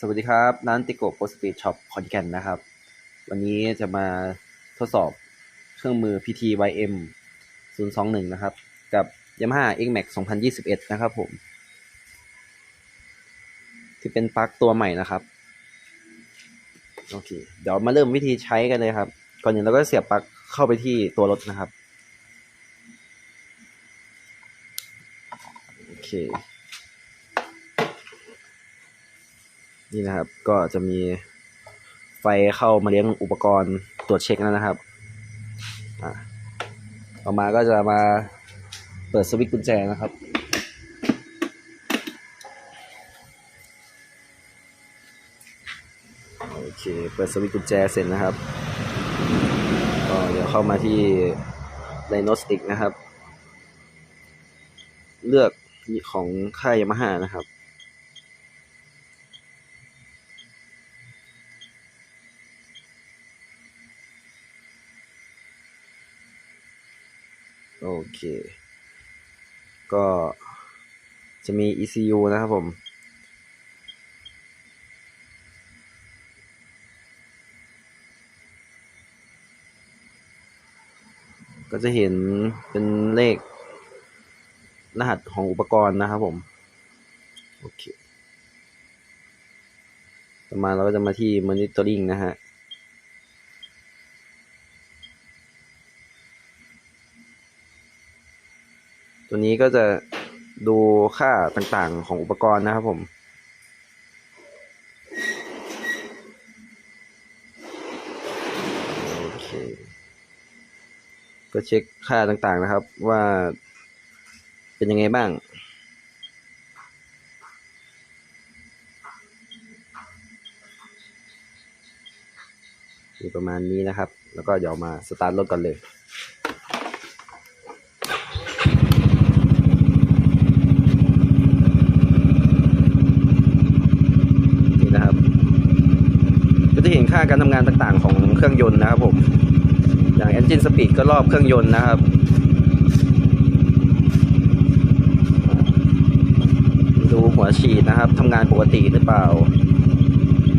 สวัสดีครับร้านติโกโปสปีดช็อปขอนแก่นนะครับ วันนี้จะมาทดสอบเครื่องมือ PTYM 021 นะครับ กับ Yamaha XMAX 2021 นะครับผม ที่เป็นปลั๊กตัวใหม่นะครับ โอเค เดี๋ยวมาเริ่มวิธีใช้กันเลยครับ ก่อนอื่นเราก็เสียบปลั๊กเข้าไปที่ตัวรถนะครับ โอเค นี่นะครับ ก็จะมีไฟเข้ามาเลี้ยงอุปกรณ์ตรวจเช็คแล้วนะครับต่อมาก็จะมาเปิดสวิตช์กุญแจนะครับ โอเค เปิดสวิตช์กุญแจเสร็จนะครับก็เดี๋ยวเข้ามาที่ Diagnostic นะครับ เลือกของค่ายยามาฮ่านะครับ โอเค ก็จะมี ECU นะครับผม ก็จะเห็นเป็นเลข รหัสของอุปกรณ์นะครับผม โอเค ต่อมาเราก็จะมาที่ monitoring นะฮะ ตัวนี้ก็จะดูค่าต่างๆของอุปกรณ์นะครับผม โอเค ก็เช็คค่าต่างๆนะครับว่าเป็นยังไงบ้างมีประมาณนี้นะครับ แล้วก็เดี๋ยวมาสตาร์ทรถกันเลย นี่นะครับ ก็จะเห็น ค่าการทำงานต่างๆ ของเครื่องยนต์นะครับผม อย่าง engine speed ก็รอบเครื่องยนต์นะครับดูหัวฉีดนะครับทำงานปกติหรือเปล่า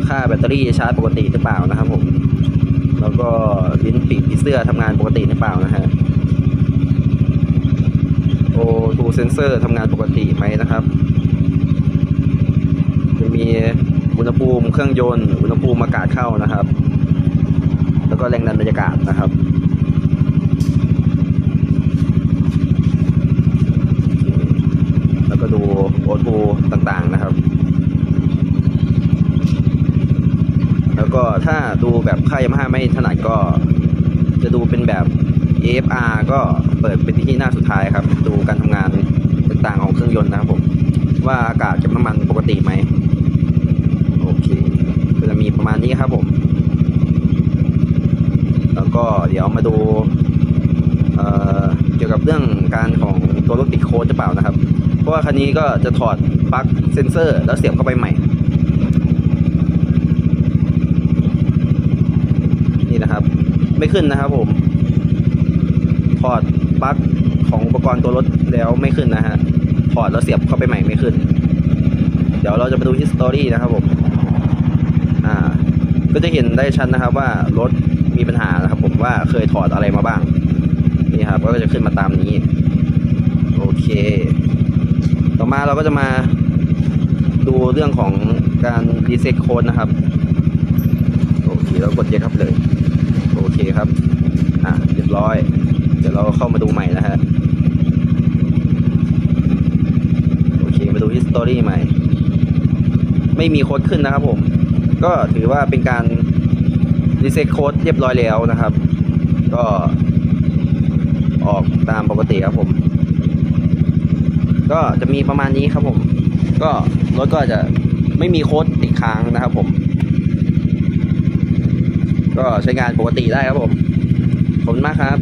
ค่าแบตเตอรี่ชาร์จปกติหรือเปล่านะครับผม แล้วก็ลิ้นปีกผีเสื้อทำงานปกติหรือเปล่านะฮะโอทูเซนเซอร์ทำงานปกติไหมนะครับ จะมีอุณหภูมิ เครื่องยนต์อุณหภูมิอากาศเข้านะครับ แล้วก็แรงดันบรรยากาศนะครับแล้วก็ดูโอทูต่างๆนะครับ แล้วก็ถ้าดูแบบค่ายมาฮ่าไม่ถนัดก็ จะดูเป็นแบบ AFR ก็เปิดเป็นที่หน้าสุดท้ายครับ ดูการทำงานต่างๆของเครื่องยนต์นะครับผม ว่าอากาศกับน้ำมันปกติไหม มีประมาณนี้ครับผม แล้วก็เดี๋ยวมาดูเเกี่ยวกับเรื่องการของตัวรถติดโค้ดหรือเปล่านะครับ เพราะว่าคันนี้ก็จะถอดปลั๊กเซนเซอร์ แล้วเสียบเข้าไปใหม่ นี่นะครับ ไม่ขึ้นนะครับผม ถอดปลั๊กของอุปกรณ์ตัวรถแล้วไม่ขึ้นนะฮะ ถอดแล้วเสียบเข้าไปใหม่ไม่ขึ้น เดี๋ยวเราจะมาดู history นะครับผม ก็จะเห็นได้ชัดนะครับว่ารถมีปัญหานะครับ ผมว่าเคยถอดอะไรมาบ้าง นี่ครับก็จะขึ้นมาตามนี้ โอเค ต่อมาเราก็จะมาดูเรื่องของการรีเซ็ตโค้ดนะครับ โอเคเรากดเยครับเลย โอเคครับ อะเรียบร้อย เดี๋ยวเราเข้ามาดูใหม่นะฮะโอเคมาดู history ใหม่ ไม่มีโค้ดขึ้นนะครับผม ก็ถือว่าเป็นการรีเซ็ตโค้ดเรียบร้อยแล้วนะครับ ก็ออกตามปกติครับผม ก็จะมีประมาณนี้ครับผม ก็รถก็จะไม่มีโค้ดติดค้างนะครับผม ก็ใช้งานปกติได้ครับผม ขอบคุณมากครับ